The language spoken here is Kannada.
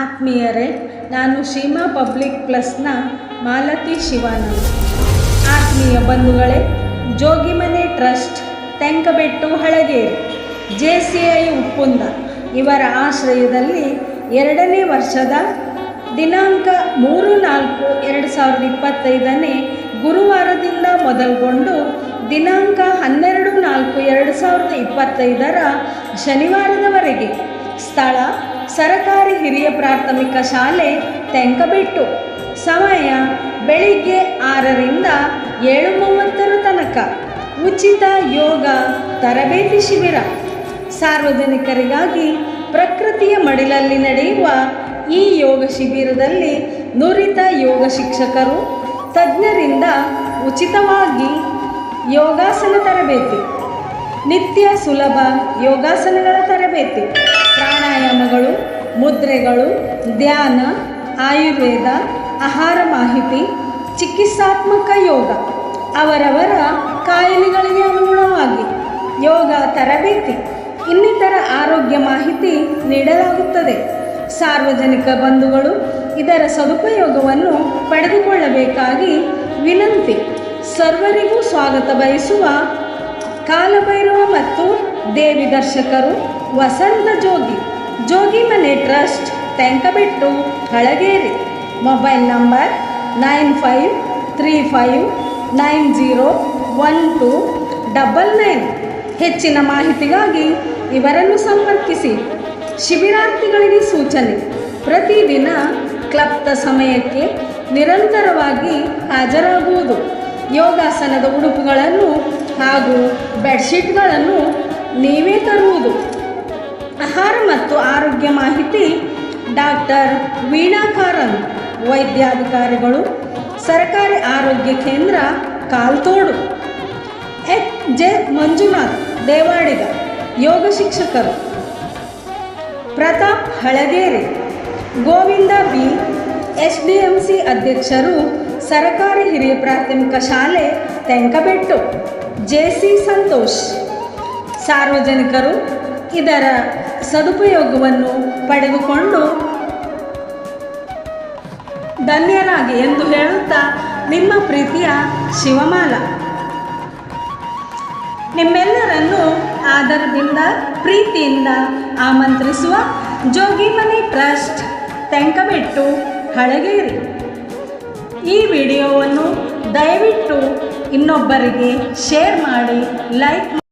ಆತ್ಮೀಯರೇ, ನಾನು ಶೀಮಾ ಪಬ್ಲಿಕ್ ಪ್ಲಸ್ನ ಮಾಲತಿ ಶಿವಾನಂದ್. ಆತ್ಮೀಯ ಬಂಧುಗಳೇ, Jogimane trust, Tenkabettu Halageri, J C I Uppunda. ಇವರ ಆಶ್ರಯದಲ್ಲಿ ಎರಡನೇ ವರ್ಷದ ದಿನಾಂಕ ಮೂರು ನಾಲ್ಕು ಎರಡು ಸಾವಿರದ ಇಪ್ಪತ್ತೈದನೇ ಗುರುವಾರದಿಂದ ಮೊದಲುಗೊಂಡು ದಿನಾಂಕ ಹನ್ನೆರಡು ನಾಲ್ಕು ಎರಡು ಸಾವಿರದ ಇಪ್ಪತ್ತೈದರ ಶನಿವಾರದವರೆಗೆ ಸ್ಥಳ ಸರಕಾರಿ ಹಿರಿಯ ಪ್ರಾಥಮಿಕ ಶಾಲೆ ತೆಂಕಬಿಟ್ಟು ಸಮಯ ಬೆಳಿಗ್ಗೆ ಆರರಿಂದ ಏಳು ಮೂವತ್ತರ ತನಕ ಉಚಿತ ಯೋಗ ತರಬೇತಿ ಶಿಬಿರ. ಸಾರ್ವಜನಿಕರಿಗಾಗಿ ಪ್ರಕೃತಿಯ ಮಡಿಲಲ್ಲಿ ನಡೆಯುವ ಈ ಯೋಗ ಶಿಬಿರದಲ್ಲಿ ನುರಿತ ಯೋಗ ಶಿಕ್ಷಕರು, ತಜ್ಞರಿಂದ ಉಚಿತವಾಗಿ ಯೋಗಾಸನ ತರಬೇತಿ. ನಿತ್ಯ ಸುಲಭ ಯೋಗಾಸನಗಳ ತರಬೇತಿ. ಪ್ರಾಣಾಯಾಮಗಳು, ಮುದ್ರೆಗಳು, ಧ್ಯಾನ, ಆಯುರ್ವೇದ, ಆಹಾರ ಮಾಹಿತಿ, ಚಿಕಿತ್ಸಾತ್ಮಕ ಯೋಗ ಅವರವರ ಕಾಯಿಲೆಗಳಿಗೆ ಅನುಗುಣವಾಗಿ ಯೋಗ ತರಬೇತಿ. ಇನ್ನಿತರ ಆರೋಗ್ಯ ಮಾಹಿತಿ ನೀಡಲಾಗುತ್ತದೆ. ಸಾರ್ವಜನಿಕ ಬಂಧುಗಳು ಇದರ ಸದುಪಯೋಗವನ್ನು ಪಡೆದುಕೊಳ್ಳಬೇಕಾಗಿ ವಿನಂತಿ. ಸರ್ವರಿಗೂ ಸ್ವಾಗತ ಬಯಸುವ ಕಾಲಭೈರವ ಮತ್ತು ದೇವಿ ದರ್ಶಕರು Vasantha Jogi Jogi Mane trust, Tenkabettu Halageri. Mobile number nine five three five nine zero one two double nine. ಹೆಚ್ಚಿನ ಮಾಹಿತಿಗಾಗಿ ಇವರನ್ನು ಸಂಪರ್ಕಿಸಿ. ಶಿಬಿರಾರ್ಥಿಗಳಿಗೆ ಸೂಚನೆ. ಪ್ರತಿದಿನ ಕ್ಲಬ್ದ ಸಮಯಕ್ಕೆ ನಿರಂತರವಾಗಿ ಹಾಜರಾಗುವುದು. ಯೋಗಾಸನದ ಉಡುಪುಗಳನ್ನು ಹಾಗೂ ಬೆಡ್ಶೀಟ್ಗಳನ್ನು ನೀವೇ ತರುವುದು. ಆಹಾರ ಮತ್ತು ಆರೋಗ್ಯ ಮಾಹಿತಿ ಡಾಕ್ಟರ್ ವೀಣಾ ಕಾರನ್ ವೈದ್ಯಾಧಿಕಾರಿಗಳು, ಸರ್ಕಾರಿ ಆರೋಗ್ಯ ಕೇಂದ್ರ ಕಾಲ್ತೋಡು ಎಚ್ ಜೆ ಮಂಜುನಾಥ್, ದೇವಾಡಿಗ, ಯೋಗ ಶಿಕ್ಷಕರು, Pratap Halageri, Govinda B, H D M C ಅಧ್ಯಕ್ಷರು, ಸರಕಾರಿ ಹಿರಿಯ ಪ್ರಾಥಮಿಕ ಶಾಲೆ ತೆಂಕಬೆಟ್ಟು. J C Santosh. ಸಾರ್ವಜನಿಕರು ಇದರ ಸದುಪಯೋಗವನ್ನು ಪಡೆದುಕೊಂಡು ಧನ್ಯರಾಗಿ ಎಂದು ಹೇಳುತ್ತಾ ನಿಮ್ಮ ಪ್ರೀತಿಯ ಶಿವಮಾಲ. ನಿಮ್ಮೆಲ್ಲರನ್ನು ಆದರದಿಂದ, ಪ್ರೀತಿಯಿಂದ ಆಮಂತ್ರಿಸುವ ಜೋಗಿಮನಿ ಟ್ರಸ್ಟ್ ತೆಂಕಬೆಟ್ಟು ಹಳಗೇರಿ. ಈ ವಿಡಿಯೋವನ್ನು ದಯವಿಟ್ಟು ಇನ್ನೊಬ್ಬರಿಗೆ ಶೇರ್ ಮಾಡಿ ಲೈಕ್